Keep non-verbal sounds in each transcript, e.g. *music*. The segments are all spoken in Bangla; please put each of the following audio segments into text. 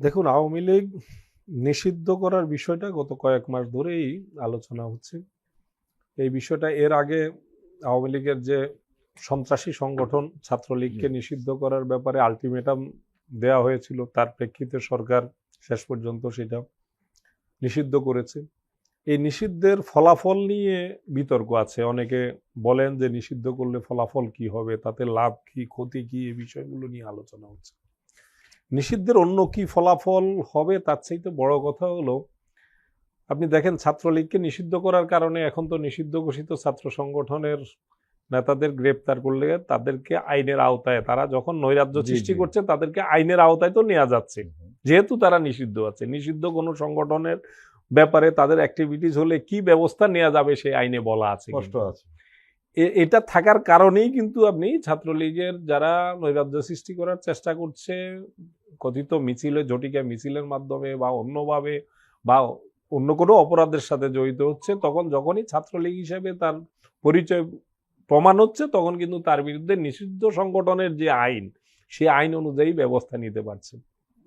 দেখুন আওয়ামী লীগ নিষিদ্ধ করার বিষয়টা গত কয়েক মাস ধরেই আলোচনা হচ্ছে। এই বিষয়টা এর আগে আওয়ামী লীগের যে সন্ত্রাসী সংগঠন ছাত্রলীগকে নিষিদ্ধ করার ব্যাপারে আলটিমেটাম দেয়া হয়েছিল তার প্রেক্ষিতে সরকার শেষ পর্যন্ত সেটা নিষিদ্ধ করেছে। এই নিষিদ্ধের ফলাফল নিয়ে বিতর্ক আছে। অনেকে বলেন যে নিষিদ্ধ করলে ফলাফল কি হবে তাতে লাভ কি ক্ষতি কি এই বিষয়গুলো নিয়ে আলোচনা হচ্ছে। নিষিদ্ধের অন্য কি ফলাফল হবে তার চাইতে বড় কথা হলো আপনি দেখেন ছাত্রলীগকে নিষিদ্ধ করার কারণে এখন তো নিষিদ্ধ ঘোষিত ছাত্র সংগঠনের নেতাদের গ্রেপ্তার করলে তাদেরকে আইনের আওতায় তারা যখন নৈরাজ্য সৃষ্টি করছে তাদেরকে আইনের আওতায় তো নেওয়া যাচ্ছে। যেহেতু তারা নিষিদ্ধ আছে নিষিদ্ধ কোনো সংগঠনের ব্যাপারে তাদের অ্যাক্টিভিটিস হলে কি ব্যবস্থা নেওয়া যাবে সেই আইনে বলা আছে কিন্তু। আছে। এটা থাকার কারণেই কিন্তু আপনি ছাত্রলীগের যারা নৈরাজ্য সৃষ্টি করার চেষ্টা করছে, কথিত মিছিলে জটিকা মিছিলের মাধ্যমে বা অন্যভাবে বা অন্য কোনো অপরাধের সাথে জড়িত হচ্ছে, তখন যখনই ছাত্রলীগ হিসেবে তার পরিচয় প্রমাণ হচ্ছে, তখন কিন্তু তার বিরুদ্ধে নিষিদ্ধ সংগঠনের যে আইন সেই আইন অনুযায়ী ব্যবস্থা নিতে পারছে।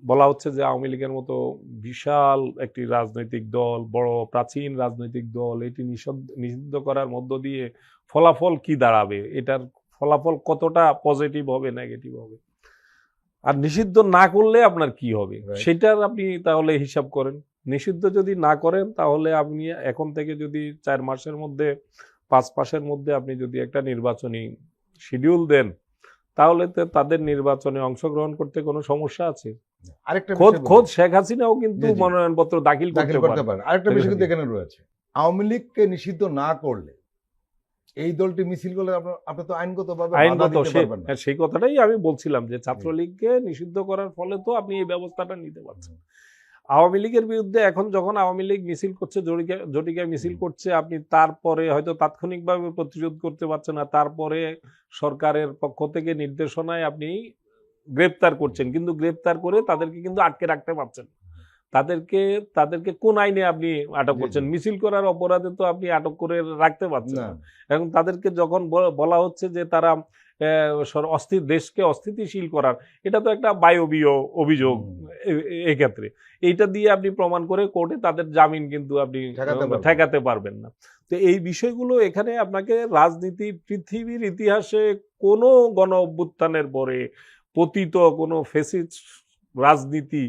বলা হচ্ছে যে আওয়ামী লীগের মতো বিশাল একটি রাজনৈতিক দল বড় প্রাচীন রাজনৈতিক দল এটি নিষিদ্ধ নিষিদ্ধ করার মধ্য দিয়ে ফলাফল কি দাঁড়াবে? এটার ফলাফল কতটা পজিটিভ হবে নেগেটিভ হবে? আর নিষিদ্ধ না করলে আপনার কি হবে? সেটার আপনি তাহলে হিসাব করেন। নিষিদ্ধ যদি না করেন তাহলে আপনি এখন থেকে যদি চার মাসের মধ্যে পাঁচ মাসের মধ্যে আপনি যদি একটা নির্বাচনী শিডিউল দেন তাহলে তো তাদের নির্বাচনে অংশগ্রহণ করতে কোনো সমস্যা আছে? আরেকটা খোদ বিষয় খোদ শেখ হাসিনাও কিন্তু। মনোনয়নপত্র দাখিল করতে পারে। আরেকটা বিষয় কিন্তু এখানে রয়েছে। আওয়ামী লীগকে নিষিদ্ধ না করলে এই দলটি মিছিল করলে আপনার আপনি তো আইনগতভাবে আইনগত পারবেন না। হ্যাঁ, সেই কথাটাই আমি বলছিলাম যে ছাত্রলীগকে নিষিদ্ধ করার ফলে তো আপনি এই ব্যবস্থাটা নিতে পারছেন। আওয়ামী লীগের বিরুদ্ধে এখন যখন আওয়ামী লীগ মিছিল করছে জটিকা মিছিল করছে আপনি তারপরে হয়তো তাৎক্ষণিকভাবে প্রতিরোধ করতে পারছেন না তারপরে সরকারের পক্ষ থেকে নির্দেশনায় আপনি গ্রেপ্তার করছেন। কিন্তু গ্রেপ্তার করে তাদেরকে কিন্তু আটকে রাখতে পারছেন তাদেরকে তাদেরকে কোন আইনে আপনি আটক করছেন? মিছিল করার অপরাধে তো আপনি আটক করে রাখতে পারছেন এখন তাদেরকে যখন বলা হচ্ছে যে তারা অস্থির দেশকে অস্থিতিশীল করার। এটা তো একটা বায়বীয় অভিযোগ এক্ষেত্রে এইটা দিয়ে আপনি প্রমাণ করে কোর্টে তাদের জামিন কিন্তু আপনি ঠেকাতে ঠেকাতে পারবেন না। তো এই বিষয়গুলো এখানে আপনাকে রাজনীতি পৃথিবীর ইতিহাসে কোনো গণ অভ্যুত্থানের পরে পতিত কোনো ফেসিস রাজনীতি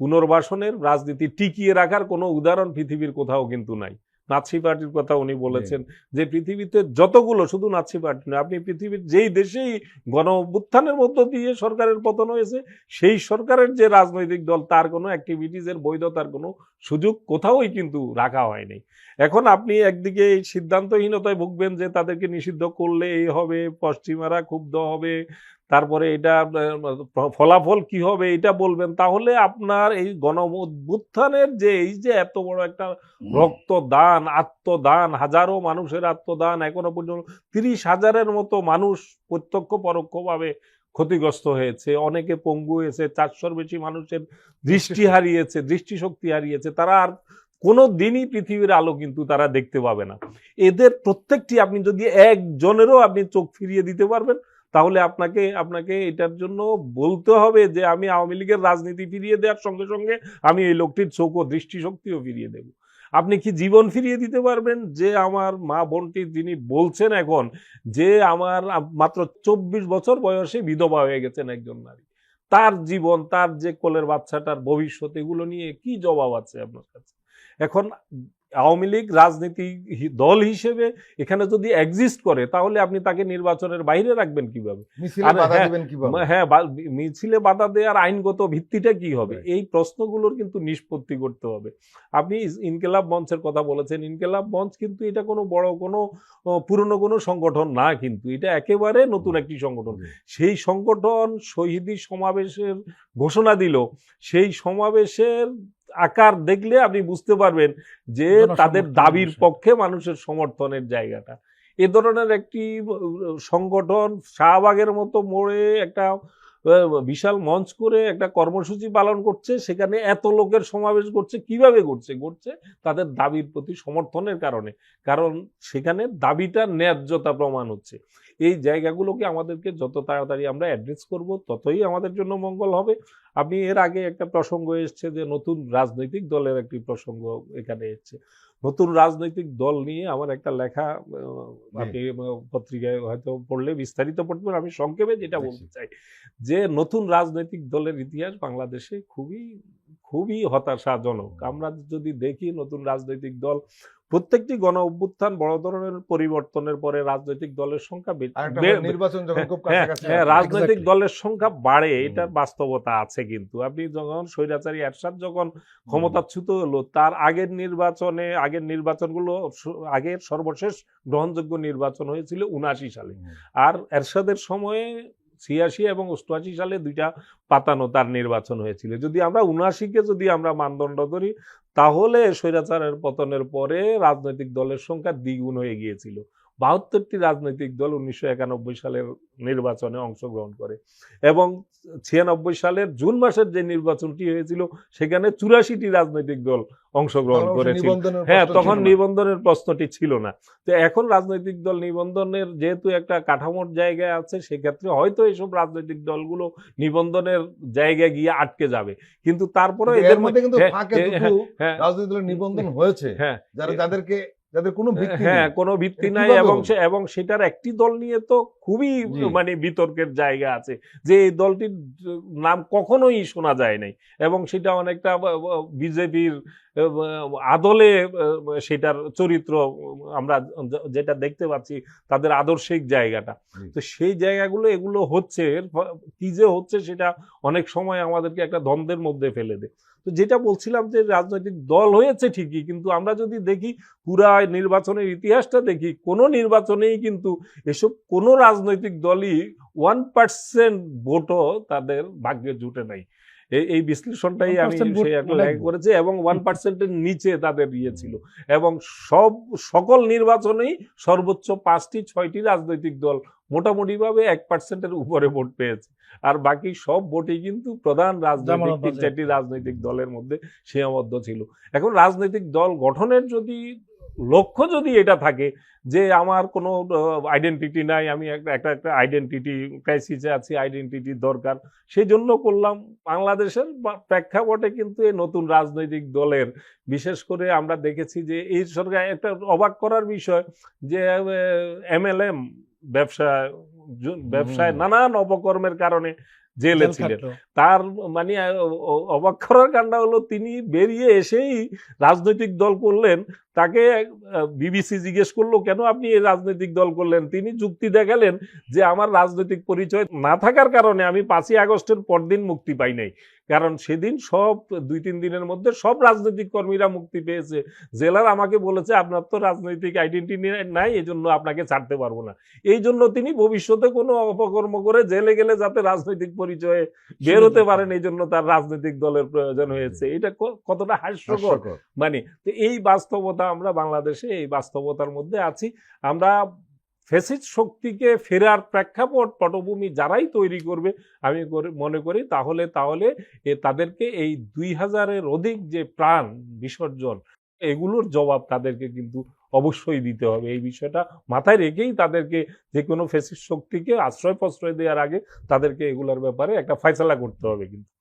পুনর্বাসনের রাজনীতি টিকিয়ে রাখার কোনো উদাহরণ পৃথিবীর কোথাও কিন্তু নাই। নাৎসি পার্টির কথা উনি বলেছেন যে পৃথিবীতে যতগুলো শুধু নাৎসি পার্টি নয় আপনি পৃথিবীর যেই দেশেই গণ অভ্যুত্থানের মধ্য দিয়ে সরকারের পতন হয়েছে সেই সরকারের যে রাজনৈতিক দল তার কোনো অ্যাক্টিভিটিসের বৈধতার কোনো সুযোগ কোথাওই কিন্তু রাখা হয়নি। এখন আপনি একদিকে এই সিদ্ধান্তহীনতায় ভুগবেন যে তাদেরকে নিষিদ্ধ করলে এই হবে পশ্চিমারা ক্ষুব্ধ হবে তারপরে এটা ফলাফল কি হবে এটা বলবেন তাহলে আপনার এই গণ অভ্যুত্থানের যে এই যে এত বড় একটা রক্তদান আত্মদান হাজারো মানুষের আত্মদান এখনও পর্যন্ত তিরিশ হাজারের মতো মানুষ প্রত্যক্ষ পরোক্ষভাবে ক্ষতিগ্রস্ত হয়েছে। অনেকে পঙ্গু হয়েছে চারশোর বেশি মানুষের দৃষ্টি *laughs* হারিয়েছে দৃষ্টিশক্তি হারিয়েছে তারা আর কোনো দিনই পৃথিবীর আলো কিন্তু তারা দেখতে পাবে না। এদের প্রত্যেকটি আপনি যদি একজনেরও আপনি চোখ ফিরিয়ে দিতে পারবেন তাহলে আপনাকে আপনাকে এটার জন্য বলতে হবে যে আমি আওয়ামী লীগের রাজনীতি ফিরিয়ে দেওয়ার সঙ্গে সঙ্গে আমি এই লোকটির চোখ ও দৃষ্টিশক্তিও ফিরিয়ে দেব। আপনি কি জীবন ফিরিয়ে দিতে পারবেন? যে আমার মা বোনটি যিনি বলছেন এখন যে আমার মাত্র চব্বিশ বছর বয়সে বিধবা হয়ে গেছেন একজন নারী। তার জীবন, তার যে কোলের বাচ্চাটার ভবিষ্যৎ, এগুলো নিয়ে কি জবাব আছে আপনার কাছে? এখন আওয়ামী লীগ রাজনীতি দল হিসেবে এখানে যদি এক্সিস্ট করে তাহলে আপনি তাকে নির্বাচনের বাইরে রাখবেন কীভাবে? হ্যাঁ, হ্যাঁ মিছিলে বাধা দেওয়ার আইনগত ভিত্তিটা কি হবে? এই প্রশ্নগুলোর কিন্তু নিষ্পত্তি করতে হবে। আপনি ইনকেলাব মঞ্চের কথা বলেছেন। ইনকেলাব মঞ্চ কিন্তু এটা কোনো বড় কোনো পুরনো কোনো সংগঠন না কিন্তু এটা একেবারে নতুন একটি সংগঠন। সেই সংগঠন শহীদি সমাবেশের ঘোষণা দিল। সেই সমাবেশের আকার দেখলে আপনি বুঝতে পারবেন যে তাদের দাবির পক্ষে মানুষের সমর্থনের জায়গাটা। এ ধরনের একটি সংগঠন শাহবাগের মতো মোড়ে একটা বিশাল মঞ্চ করে একটা কর্মসূচি পালন করছে। সেখানে এত লোকের সমাবেশ করছে কীভাবে করছে করছে তাদের দাবির প্রতি সমর্থনের কারণে। কারণ সেখানে দাবিটা ন্যায্যতা প্রমাণ হচ্ছে। এই জায়গাগুলোকে আমাদেরকে যত তাড়াতাড়ি আমরা অ্যাড্রেস করব ততই আমাদের জন্য মঙ্গল হবে। আপনি এর আগে একটা প্রসঙ্গ এসছে যে নতুন রাজনৈতিক দলের একটি প্রসঙ্গ এখানে এসছে। নতুন রাজনৈতিক দল নিয়ে আমার একটা লেখা আপনি পত্রিকায় হয়তো পড়লে বিস্তারিত পড়তে আমি সংক্ষেপে যেটা বলতে চাই যে নতুন রাজনৈতিক দলের ইতিহাস বাংলাদেশে খুবই খুবই হতাশাজনক। আমরা যদি দেখি নতুন রাজনৈতিক দল প্রত্যেকটি গণ অভ্যুত্থান বড় ধরনের পরিবর্তনের পরে রাজনৈতিক দলের সংখ্যা নির্বাচন যখন খুব হ্যাঁ, হ্যাঁ, রাজনৈতিক দলের সংখ্যা বাড়ে। এটার বাস্তবতা আছে কিন্তু। আপনি যখন স্বৈরাচারী এরশাদ যখন ক্ষমতাচ্যুত হলো তার আগের নির্বাচনে আগের নির্বাচনগুলো আগের সর্বশেষ গ্রহণযোগ্য নির্বাচন হয়েছিল উনাশি সালে। আর এরশাদের সময়ে ছিয়াশি এবং অষ্টআশি সালে দুইটা পাতানো তার নির্বাচন হয়েছিল। যদি আমরা উনআশিকে যদি আমরা মানদণ্ড ধরি, তাহলে স্বৈরাচারের পতনের পরে রাজনৈতিক দলের সংখ্যা দ্বিগুণ হয়ে গিয়েছিল। বাহাত্তরটি রাজনৈতিক দল উনিশশো একানব্বই সালের নির্বাচনে অংশগ্রহণ করে এবং ছিয়ানব্বই সালের জুন মাসের যে নির্বাচনটি হয়েছিল সেখানে চুরাশিটি রাজনৈতিক দল অংশগ্রহণ করেছিল। হ্যাঁ তখন নিবন্ধনের প্রশ্নটি ছিল না। তো এখন রাজনৈতিক দল নিবন্ধনের যেহেতু একটা কাঠামোর জায়গায় আছে সেক্ষেত্রে হয়তো এইসব রাজনৈতিক দলগুলো নিবন্ধনের জায়গায় গিয়ে আটকে যাবে। কিন্তু তারপরে এদের মধ্যে কিন্তু হ্যাঁ, হ্যাঁ, হ্যাঁ। রাজনৈতিক দলের নিবন্ধন হয়েছে। হ্যাঁ যারা যাদেরকে যাদের কোনো ভিত্তি হ্যাঁ কোনো ভিত্তি নাই এবং সে- এবং সেটার একটি দল নিয়ে তো খুবই মানে বিতর্কের জায়গা আছে যে এই দলটির নাম কখনোই শোনা যায় নাই এবং সেটা অনেকটা বিজেপির আদলে সেটার চরিত্র আমরা যেটা দেখতে পাচ্ছি তাদের আদর্শিক জায়গাটা। তো সেই জায়গাগুলো এগুলো হচ্ছে কি যে হচ্ছে সেটা অনেক সময় আমাদেরকে একটা দ্বন্দ্বের মধ্যে ফেলে দেয়। তো যেটা বলছিলাম যে রাজনৈতিক দল হয়েছে ঠিকই কিন্তু আমরা যদি দেখি পুরা নির্বাচনের ইতিহাসটা দেখি কোনো নির্বাচনেই কিন্তু এসব কোনো রাজনৈতিক দলই ওয়ান পার্সেন্ট ভোটও তাদের ভাগ্যে জুটে নাই। এই এই বিশ্লেষণটাই আমি 1% সেই। করেছি এবং ওয়ান পার্সেন্টের নিচে তাদের ইয়ে ছিল। এবং সব সকল নির্বাচনেই সর্বোচ্চ পাঁচটি ছয়টি রাজনৈতিক দল মোটামুটিভাবে এক পার্সেন্টের উপরে ভোট পেয়েছে। আর বাকি সব ভোটই কিন্তু প্রধান রাজনৈতিক তিন চারটি রাজনৈতিক দলের মধ্যে সীমাবদ্ধ ছিল। এখন রাজনৈতিক দল গঠনের যদি লক্ষ্য যদি এটা থাকে যে আমার কোনো আইডেন্টিটি নাই আমি একটা একটা একটা আইডেন্টিটি ক্রাইসিসে আছি আইডেন্টিটি দরকার সেই জন্য করলাম। বাংলাদেশের প্রেক্ষাপটে কিন্তু এই নতুন রাজনৈতিক দলের বিশেষ করে আমরা দেখেছি যে এই সরকার একটা অবাক করার বিষয় যে এমএলএম ব্যবসা ব্যবসায় নানান অপকর্মের কারণে জেলে ছিলেন। তার মানে আহ, অ- অবাক করার কাণ্ডা হলো তিনি বেরিয়ে এসেই রাজনৈতিক দল করলেন। তাকে বিবিসি জিজ্ঞেস করল কেন আপনি এই রাজনৈতিক দল করলেন? তিনি যুক্তি দেখালেন যে আমার রাজনৈতিক পরিচয় না থাকার কারণে আমি পাঁচই আগস্টের পরদিন মুক্তি পাই নাই। কারণ সেদিন সব দুই তিন দিনের মধ্যে সব রাজনৈতিক কর্মীরা মুক্তি পেয়েছে। জেলার আমাকে বলেছে আপনার তো রাজনৈতিক আইডেন্টি নাই এই জন্য আপনাকে ছাড়তে পারব না। এই জন্য তিনি ভবিষ্যতে কোনো অপকর্ম করে জেলে গেলে যাতে রাজনৈতিক পরিচয়ে বের হতে পারেন এই জন্য তার রাজনৈতিক দলের প্রয়োজন হয়েছে। এটা কতটা হাস্যকর। মানে তো এই বাস্তবতা আমরা বাংলাদেশে এই বাস্তবতার মধ্যে আছি। আমরা ফেসিস্ট শক্তিকে ফেরার প্রেক্ষাপট পটভূমি যারাই তৈরি করবে আমি মনে করি তাহলে তাহলে তাদেরকে এই দুই হাজারের অধিক যে প্রাণ বিসর্জন এগুলোর জবাব তাদেরকে কিন্তু অবশ্যই দিতে হবে। এই বিষয়টা মাথায় রেখেই তাদেরকে যে কোনো ফেসিস শক্তিকে আশ্রয় প্রশ্রয় দেওয়ার আগে তাদেরকে এগুলোর ব্যাপারে একটা ফয়সলা করতে হবে কিন্তু।